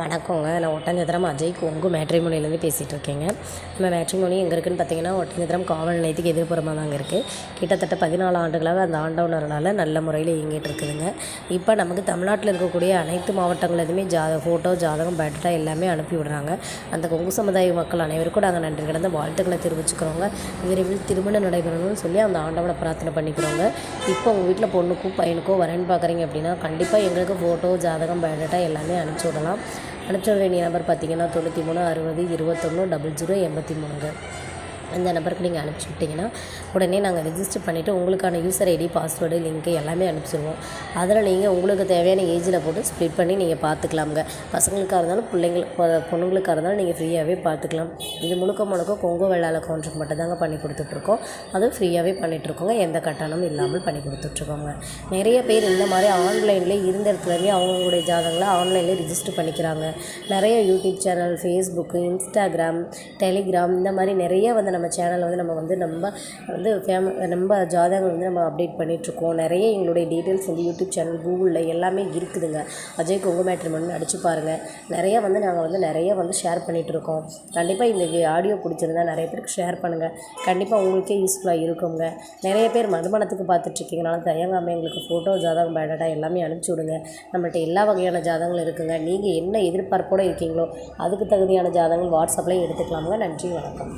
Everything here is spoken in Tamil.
வணக்கங்க. நான் ஒட்டஞ்சத்திரம் அஜய் கொங்கு மேட்ரிமோனிலேருந்து பேசிகிட்டு இருக்கேங்க நம்ம மேட்ரிமோனி எங்கே இருக்குதுன்னு பார்த்தீங்கன்னா ஒட்டஞ்சத்திரம் காவல் நிலையத்துக்கு எதிர்ப்புறமாக தாங்க இருக்குது கிட்டத்தட்ட பதினாலு ஆண்டுகளாக அந்த ஆண்டவனர்னால நல்ல முறையில் இயங்கிட்டு இருக்குதுங்க இப்போ நமக்கு தமிழ்நாட்டில் இருக்கக்கூடிய அனைத்து மாவட்டங்களுமே ஜாத ஃபோட்டோ ஜாதகம் பேட்டா எல்லாமே அனுப்பி விடுறாங்க அந்த கொங்கு சமுதாய மக்கள் அனைவருக்கும் நாங்கள் நன்றி கிடந்த வாழ்த்துக்களை தெரிவிச்சுக்கிறோங்க. விரைவில் திருமணம் நடைபெறணும்னு சொல்லி அந்த ஆண்டவனை பிரார்த்தனை பண்ணிக்கிறோங்க. இப்போ உங்கள் வீட்டில் பொண்ணுக்கும் பையனுக்கோ வரேன்னு பார்க்குறீங்க அப்படின்னா கண்டிப்பாக எங்களுக்கு ஃபோட்டோ ஜாதகம் பயோடேட்டா எல்லாமே அனுப்பிச்சி விடலாம். அனுப்பிச்ச வேண்டிய நம்பர் பார்த்தீங்கன்னா தொண்ணூற்றி மூணு அறுபது இருபத்தொன்று டபுள் ஜீரோ எண்பத்தி மூணுங்க. அந்த நம்பருக்கு நீங்கள் அனுப்பிச்சி விட்டிங்கன்னா உடனே நாங்கள் ரெஜிஸ்டர் பண்ணிவிட்டு உங்களுக்கான யூசர் ஐடி பாஸ்வேர்டு லிங்க்கு எல்லாமே அனுப்பிச்சிடுவோம் அதில் நீங்கள் உங்களுக்கு தேவையான ஏஜில் போட்டு ஸ்ப்ளிட் பண்ணி நீங்கள் பார்த்துக்கலாமுங்க பசங்களுக்காக இருந்தாலும் பிள்ளைங்களுக்கு பொண்ணுங்களுக்காக இருந்தாலும் நீங்கள் ஃப்ரீயாகவே பார்த்துக்கலாம் இது முழுக்க முழுக்க கொங்கு வெள்ளாள கவுண்டருக்கு மட்டும் தாங்க பண்ணி கொடுத்துட்ருக்கோம். அதுவும் ஃப்ரீயாகவே பண்ணிகிட்ருக்கோங்க எந்த கட்டணமும் இல்லாமல் பண்ணி கொடுத்துட்ருக்கோங்க. நிறைய பேர் இந்த மாதிரி ஆன்லைனில் இருந்த இடத்துலேருந்தே அவங்களுடைய ஜாதகங்களை ஆன்லைனில் ரிஜிஸ்டர் பண்ணிக்கிறாங்க. நிறைய YouTube channel Facebook Instagram Telegram இந்த மாதிரி நிறைய வந்து நம்ம சேனலை வந்து நம்ம வந்து நம்ம வந்து ஃபேம நம்ம ஜாதகங்கள் வந்து நம்ம அப்டேட் பண்ணிகிட்ருக்கோம் நிறைய எங்களுடைய டீட்டெயில்ஸ் வந்து யூடியூப் சேனல் கூகுளில் எல்லாமே இருக்குதுங்க. அஜய் கொங்கு மேட்ரிமோனி அடிச்சு பாருங்கள் நிறைய வந்து நாங்கள் வந்து நிறைய வந்து ஷேர் பண்ணிகிட்ருக்கோம் கண்டிப்பாக இந்த ஆடியோ பிடிச்சிருந்தா நிறைய பேருக்கு ஷேர் பண்ணுங்கள் கண்டிப்பாக உங்களுக்கே யூஸ்ஃபுல்லாக இருக்குங்க. நிறைய பேர் மதுமணத்துக்கு பார்த்துட்ருக்கீங்கனால தயங்காமல் எங்களுக்கு ஃபோட்டோ ஜாதகம் பேடட்டாக எல்லாமே அனுப்பிச்சி விடுங்க. நம்மள்ட்ட எல்லா வகையான ஜாதகங்களும் இருக்குங்க. நீங்கள் என்ன எதிர்பார்ப்போடு இருக்கீங்களோ அதுக்கு தகுதியான ஜாதகங்கள் வாட்ஸ்அப்லேயும் எடுத்துக்கலாமுங்க. நன்றி வணக்கம்.